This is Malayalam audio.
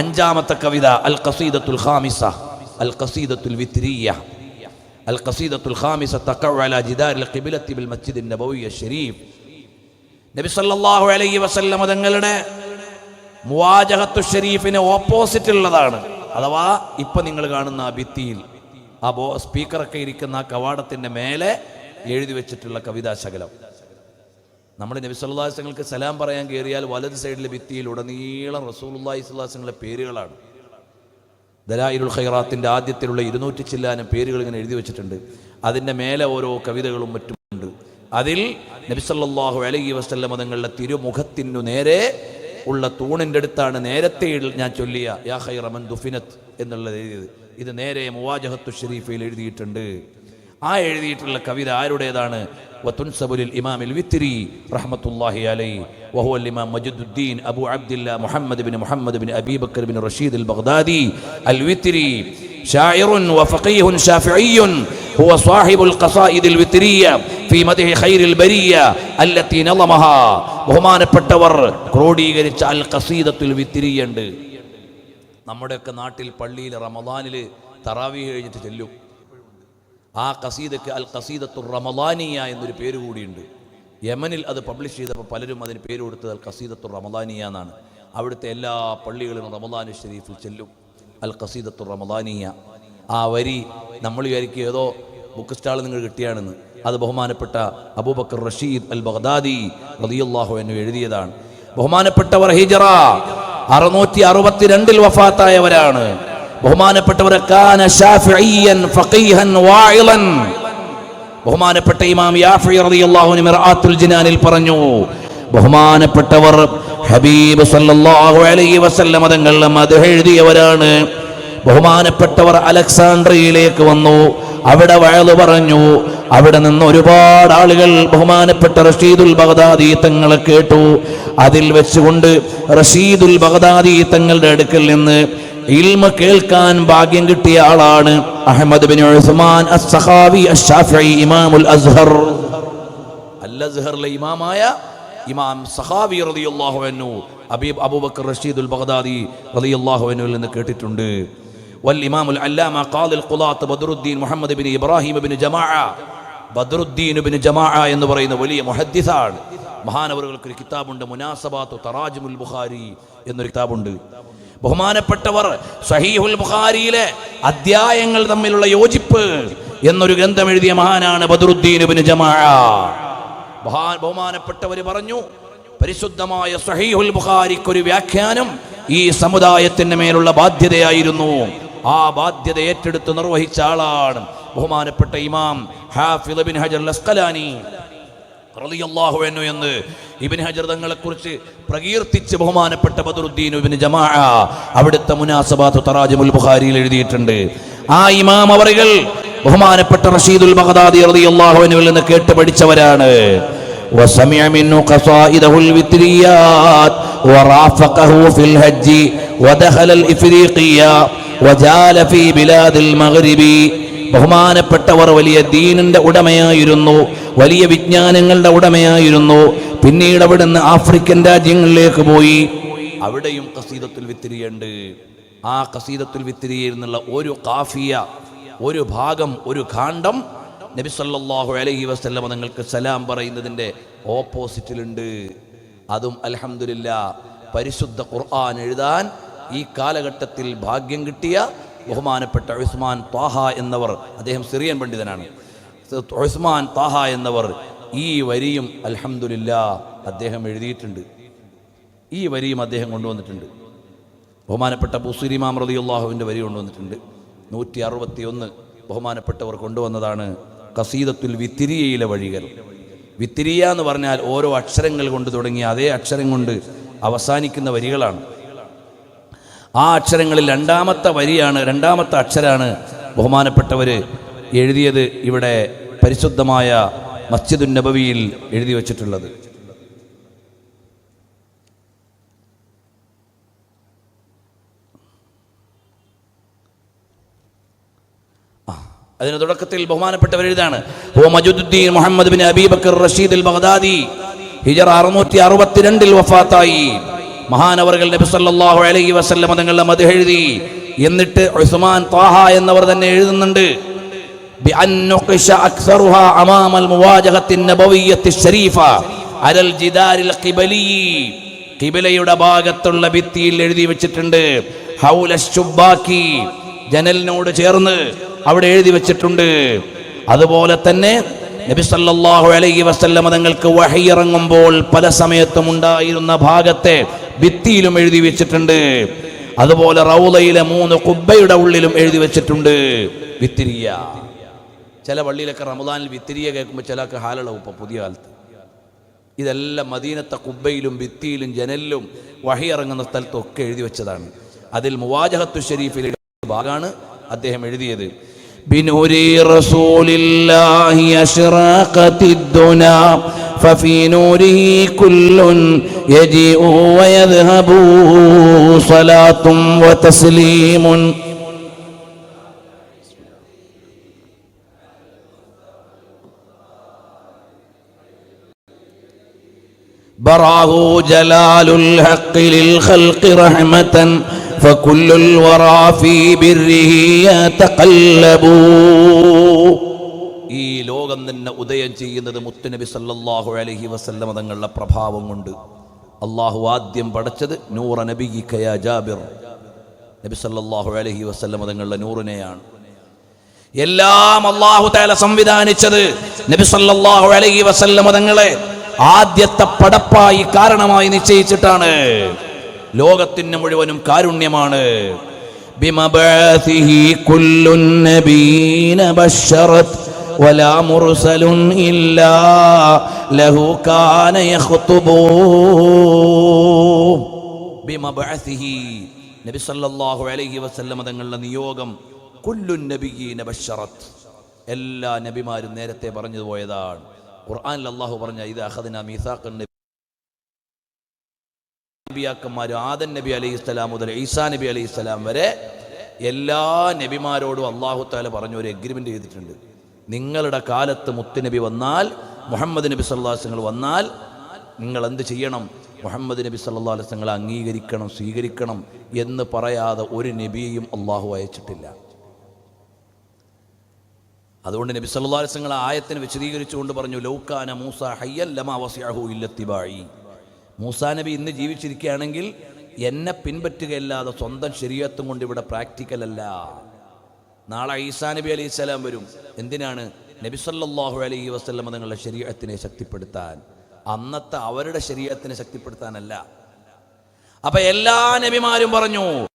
അഞ്ചാമത്തെ കവിത അൽ ഖസീദത്തുൽ ഖാമിസ അൽ ഖസീദത്തുൽ വിത്രിയ. അൽ ഖസീദത്തുൽ ഖാമിസ തഖഉ അലാ ജിദാരിൽ ഖിബ്ലത്തി ബിൽ മസ്ജിദിൻ നബവിയ ശരീഫ്. നബി സല്ലല്ലാഹു അലൈഹി വസല്ലം തങ്ങളുടെ മുവാജഹത്തു ഷരീഫിന് ഓപ്പോസിറ്റ് ഉള്ളതാണ് അഥവാ ഇപ്പൊ നിങ്ങൾ കാണുന്ന ആ ഭിത്തിയിൽ ആ ബോ സ്പീക്കറൊക്കെ ഇരിക്കുന്ന ആ കവാടത്തിന്റെ മേലെ എഴുതി വെച്ചിട്ടുള്ള കവിതാശകലം. നമ്മൾ നബി സല്ലാസ്ലങ്ങൾക്ക് സലാം പറയാൻ കയറിയാൽ വലത് സൈഡിലെ ഭിത്തിയിൽ ഉടനീളം റസൂലുള്ളാഹി സ്വല്ലാസങ്ങളുടെ പേരുകളാണ്. ദലായിലുൽ ഖൈറാത്തിന്റെ ആദ്യത്തിലുള്ള ഇരുന്നൂറ്റി ചില്ലാനം പേരുകൾ ഇങ്ങനെ എഴുതി വെച്ചിട്ടുണ്ട്. അതിന്റെ മേലെ ഓരോ കവിതകളും മറ്റുമുണ്ട്. അതിൽ നബി സല്ലല്ലാഹു അലൈഹി വസല്ലം തങ്ങളുടെ തിരുമുഖത്തിനു നേരെ ഉള്ള തൂണിന്റെ അടുത്താണ് നേരത്തെ ഞാൻ ചൊല്ലിയ യാ ഖൈറമൻ ദുഫിനത്ത് എന്നുള്ളത് എഴുതിയത്. ഇത് നേരെ മുവാജഹത്തു ഷെരീഫയിൽ എഴുതിയിട്ടുണ്ട്. ആ എഴുതിയിട്ടുള്ള കവിത ആരുടേതാണ് وتنسب للإمام الوتري رحمة الله عليه وهو الإمام مجد الدين أبو عبد الله محمد بن محمد بن أبي بكر بن رشيد البغدادي الوتري شاعر وفقيه شافعي هو صاحب القصائد الوترية في مدح خير البرية التي نظمها ബഹുമാനപ്പെട്ടവർ ക്രോഡീകരിച്ച അൽ ഖസീദത്തുൽ വിത്തിരിയ ഉണ്ട് നമ്മുടെയൊക്കെ നാട്ടിൽ പള്ളിയിൽ റമദാനിൽ തറാവി കഴിഞ്ഞിട്ട് ചെല്ലും ആ കസീദക്ക് അൽ കസീദത്തു റമദാനിയ എന്നൊരു പേര് കൂടിയുണ്ട്. യമനിൽ അത് പബ്ലിഷ് ചെയ്തപ്പോൾ പലരും അതിന് പേര് കൊടുത്തത് അൽ കസീദത്തു റമദാനിയ എന്നാണ്. അവിടുത്തെ എല്ലാ പള്ളികളും റമദാനു ഷെരീഫിൽ ചെല്ലും. അൽ കസീദത്തു റമദാനിയ. ആ വരി നമ്മൾ വിചാരിക്കും ഏതോ ബുക്ക് സ്റ്റാൾ നിങ്ങൾ കിട്ടിയാണെന്ന്. അത് ബഹുമാനപ്പെട്ട അബൂബക്കർ റഷീദ് അൽ ബഗ്ദാദി റളിയല്ലാഹു അൻഹു എഴുതിയതാണ്. ബഹുമാനപ്പെട്ടവർ ഹിജറ അറുന്നൂറ്റി അറുപത്തിരണ്ടിൽ വഫാത്തായവരാണ്. വാഇളൻ ബഹുമാനപ്പെട്ട ഇമാം യാഫി റളിയല്ലാഹു മിർആത്തുൽ ജിനാനിൽ പറഞ്ഞു ബഹുമാനപ്പെട്ടവർ ഹബീബ് സല്ലല്ലാഹു അലൈഹി വസല്ലം തങ്ങൾ മദ്ഹ് എഴുതിയവരാണ്. ബഹുമാനപ്പെട്ടവർ അലക്സാണ്ട്രിയയിലേക്ക് വന്നു. അവിടെ വയലു പറഞ്ഞു. അവിടെ നിന്ന് ഒരുപാട് ആളുകൾ ബഹുമാനപ്പെട്ട റഷീദുൽ ബഗ്ദാദി തങ്ങളെ കേട്ടു. അതിൽ വെച്ചുകൊണ്ട് റഷീദുൽ ബഗ്ദാദി തങ്ങളുടെ അടുക്കൽ നിന്ന് ഇൽമ കേൾക്കാൻ ഭാഗ്യം കിട്ടിയ ആളാണ് അഹമ്മദ് ബിൻ ഉസ്മാൻ അസ്സഹാവി അഷ്ഷാഫി ഇമാമുൽ അസ്ഹർ. അൽ അസ്ഹറിലെ ഇമാമായ ഇമാം സഹാബി റളിയല്ലാഹു അൻഹു അബീബ് അബൂബക്കർ റഷീദുൽ ബഗ്ദാദി റളിയല്ലാഹു അൻഹുവിൽ നിന്ന് കേട്ടിട്ടുണ്ട്. വൽ ഇമാമുൽ അല്ലാമ ഖാദിൽ ഖുലാത്ത് ബദറുദ്ദീൻ മുഹമ്മദ് ബിൻ ഇബ്രാഹിം ബിൻ ജമാഅ ബദറുദ്ദീൻ ബിൻ ജമാഅ എന്ന് പറയുന്ന വലിയ മുഹദ്ദിസാണ്. മഹാനവറുകൾക്ക് ഒരു കിതാബുണ്ട് മുനാസബാത്തു തറാജുൽ ബുഖാരി എന്നൊരു കിതാബുണ്ട്. ബഹുമാനപ്പെട്ടവർ സഹീഹുൽ ബുഖാരിയിലെ അധ്യായങ്ങൾ തമ്മിലുള്ള യോജിപ്പ് എന്നൊരു ഗ്രന്ഥം എഴുതിയ മഹാനാണ് ബദറുദ്ദീൻ ജമാഅ. ബഹാ- ബഹുമാനപ്പെട്ടവർ പറഞ്ഞു പരിശുദ്ധമായ സഹീഹുൽ ബുഖാരിക്ക് ഒരു വ്യാഖ്യാനം ഈ സമുദായത്തിന്റെ മേലുള്ള ബാധ്യതയായിരുന്നു. ആ ബാധ്യത ഏറ്റെടുത്ത് നിർവഹിച്ച ആളാണ് ബഹുമാനപ്പെട്ട ഇമാം ഹാഫിദ് ബിൻ ഹജർ അസ്കലാനി റളിയല്ലാഹു അൻഹു എന്ന് ഇബ്നു ഹജർ തങ്ങളെ കുറിച്ച് പ്രകീർത്തിച്ച് ബഹുമാനപ്പെട്ട ബദറുദ്ദീൻ ഇബ്നു ജമാഅ അവിടുത്തെ മുനാസബാത്ത് തറാജുൽ ബുഖാരിയിൽ എഴുതിയിട്ടുണ്ട് ആ ഇമാം അവറുകൾ ബഹുമാനപ്പെട്ട റഷീദുൽ ബഗ്ദാദി റളിയല്ലാഹു അൻഹുവിൽ നിന്ന് കേട്ട് പഠിച്ചവരാണ് وسمع منه قصائده الوتريات ورافقه في الحج ودخل الإفريقية ബഹുമാനപ്പെട്ടവർ വലിയ ദീനിന്റെ ഉടമയായിരുന്നു. വലിയ വിജ്ഞാനങ്ങളുടെ ഉടമയായിരുന്നു. പിന്നീട് അവിടുന്ന് ആഫ്രിക്കൻ രാജ്യങ്ങളിലേക്ക് പോയി. അവിടെയും കസീദത്തുൽ വിത്തിരിയുണ്ട്. ആ കസീദത്തുൽ വിത്തിരിയിരുന്നുള്ള ഒരു കാഫിയ ഒരു ഭാഗം ഒരു കാണ്ഡം നബി സല്ലാഹു അലഹി വസ്ലമ നിങ്ങൾക്ക് സലാം പറയുന്നതിന്റെ ഓപ്പോസിറ്റിലുണ്ട്. അതും അലഹമില്ല പരിശുദ്ധ ഖുർആൻ എഴുതാൻ ഈ കാലഘട്ടത്തിൽ ഭാഗ്യം കിട്ടിയ ബഹുമാനപ്പെട്ട ഉസ്മാൻ താഹ എന്നവർ അദ്ദേഹം സിറിയൻ പണ്ഡിതനാണ്. ഉസ്മാൻ താഹ എന്നവർ ഈ വരിയും അലഹമുല്ല അദ്ദേഹം എഴുതിയിട്ടുണ്ട്. ഈ വരിയും അദ്ദേഹം കൊണ്ടുവന്നിട്ടുണ്ട്. ബഹുമാനപ്പെട്ട ബുസുരിമാം റളിയല്ലാഹുവിന്റെ വരി കൊണ്ടുവന്നിട്ടുണ്ട്. നൂറ്റി അറുപത്തി ഒന്ന് ബഹുമാനപ്പെട്ടവർ കൊണ്ടുവന്നതാണ് കസീദത്തുൽ വിത്തിരിയയിലെ വഴികൾ. വിത്തിരിയ എന്ന് പറഞ്ഞാൽ ഓരോ അക്ഷരങ്ങൾ കൊണ്ട് തുടങ്ങി അതേ അക്ഷരം കൊണ്ട് അവസാനിക്കുന്ന വരികളാണ്. ആ അക്ഷരങ്ങളിൽ രണ്ടാമത്തെ വരിയാണ് രണ്ടാമത്തെ അക്ഷരാണ് ബഹുമാനപ്പെട്ടവർ എഴുതിയത് ഇവിടെ പരിശുദ്ധമായ മസ്ജിദുൻ നബവിയിൽ എഴുതി വച്ചിട്ടുള്ളത്. അതിന് തുടക്കത്തിൽ ബഹുമാനപ്പെട്ടവർ എഴുതാണ് ഓ മജുദ്ദീൻ മുഹമ്മദ് ബിൻ അബീബക്കർ റഷീദ് ബഗ്ദാദി ഹിജറ അറുന്നൂറ്റി അറുപത്തിരണ്ടിൽ വഫാത്തായി. മഹാനവർകൾ നബി സല്ലാഹു അലൈഹി വസല്ലമ തങ്ങളുടെ മദ്ഹ എഴുതി. എന്നിട്ട് ഉസ്മാൻ താഹ എന്നവർ തന്നെ എഴുതുന്നുണ്ട്. കിബിലയുടെ ഭാഗത്തുള്ള ഭിത്തിയിൽ എഴുതി വെച്ചിട്ടുണ്ട്. ഹൗലി ജനലിനോട് ചേർന്ന് അവിടെ എഴുതി വെച്ചിട്ടുണ്ട്. അതുപോലെ തന്നെ നബി സല്ലല്ലാഹു അലൈഹി വസല്ലം തങ്ങൾക്ക് വഹയിറങ്ങുമ്പോൾ പല സമയത്തും ഉണ്ടായിരുന്ന ഭാഗത്തെ ഭിത്തിയിലും എഴുതി വെച്ചിട്ടുണ്ട്. അതുപോലെ റൗലയിലെ മൂന്ന് കുബ്ബയുടെ ഉള്ളിലും എഴുതി വെച്ചിട്ടുണ്ട്. വിത്തിരിയ. ചില പള്ളിയിലൊക്കെ റമദാനിൽ വിത്തിരിയ കേൾക്കുമ്പോൾ ചിലർക്ക് ഹാലളവും ഇപ്പം പുതിയ കാലത്ത്. ഇതെല്ലാം മദീനത്തെ കുബ്ബയിലും ഭിത്തിയിലും ജനലിലും വഹിയിറങ്ങുന്ന സ്ഥലത്തൊക്കെ എഴുതി വെച്ചതാണ്. അതിൽ മുവാജഹത്തു ഷെരീഫിലെ ഭാഗമാണ് അദ്ദേഹം എഴുതിയത്. بنور رسول الله أشرقت الدنا ففي نوره كل يجيء ويذهب صلاة وتسليم. براه جلال الحق للخلق رحمة فكل الورى في بره يتقلب ഈ ലോകം തന്നെ ഉദയം ചെയ്യുന്നത് മുത്തുനബി സല്ലല്ലാഹു അലൈഹി വസല്ലമ തങ്ങളുടെ പ്രഭാവം കൊണ്ട് അള്ളാഹു ആദ്യം പടച്ചത് നൂറ നബിയിക്കയ ജാബിർ നബി സല്ലല്ലാഹു അലൈഹി വസല്ലമ തങ്ങളുടെ നൂറിനെയാണ് എല്ലാം അള്ളാഹു താല സംവിധാനിച്ചത് നബി സല്ലല്ലാഹു അലൈഹി വസല്ലമ തങ്ങളെ ആദ്യത്തെ പടപ്പായി കാരണമായി നിശ്ചയിച്ചിട്ടാണ് ലോകത്തിന് മുഴുവനും കാരുണ്യമാണ് بمبعثه كل النبيين بشرت ولا مرسل إلا له كان يخطب ബിമബഅസിഹി നബി സല്ലല്ലാഹു അലൈഹി വസല്ലമ തങ്ങളുടെ നിയോഗം കുല്ലു നബിയീന ബശറത്ത് എല്ലാ നബിമാരും നേരത്തെ പറഞ്ഞു പോയതാണ് ഖുർആനിൽ അള്ളാഹു പറഞ്ഞ ഇത് അഹദിന മീസാഖ് നബിയാക്കന്മാർ ആദൻ നബി അലൈഹി സ്വലാം മുതൽ ഈസാ നബി അലൈഹി സ്വലാം വരെ എല്ലാ നബിമാരോടും അള്ളാഹു താല പറഞ്ഞ ഒരു എഗ്രിമെന്റ് ചെയ്തിട്ടുണ്ട്. നിങ്ങളുടെ കാലത്ത് മുത്തുനബി വന്നാൽ മുഹമ്മദ് നബി സല്ലാസ്ങ്ങൾ വന്നാൽ നിങ്ങൾ എന്ത് ചെയ്യണം? മുഹമ്മദ് നബി സല്ലാ അലൈഹി അംഗീകരിക്കണം സ്വീകരിക്കണം എന്ന് പറയാതെ ഒരു നബിയെയും അള്ളാഹു അയച്ചിട്ടില്ല. അതുകൊണ്ട് നബി സല്ലല്ലാഹു അലൈഹി വസല്ലം ആയത്തിന് വിശദീകരിച്ചുകൊണ്ട് പറഞ്ഞു ലൗക്കാന മൂസ ഹയ്യൽ ലമാ വസിഅഹു ഇല്ലത്തിബായി. മൂസാ നബി ഇന്ന് ജീവിച്ചിരിക്കുകയാണെങ്കിൽ എന്നെ പിൻപറ്റുകയല്ലാതെ സ്വന്തം ശരീരത്തും കൊണ്ട് ഇവിടെ പ്രാക്ടിക്കൽ അല്ല. നാളെ ഈസാ നബി അലൈഹി സ്വലാം വരും. എന്തിനാണ്? നബി സല്ലല്ലാഹു അലൈഹി വസല്ലം നിങ്ങളുടെ ശരീരത്തിനെ ശക്തിപ്പെടുത്താൻ. അന്നത്തെ അവരുടെ ശരീരത്തിനെ ശക്തിപ്പെടുത്താനല്ല. അപ്പൊ എല്ലാ നബിമാരും പറഞ്ഞു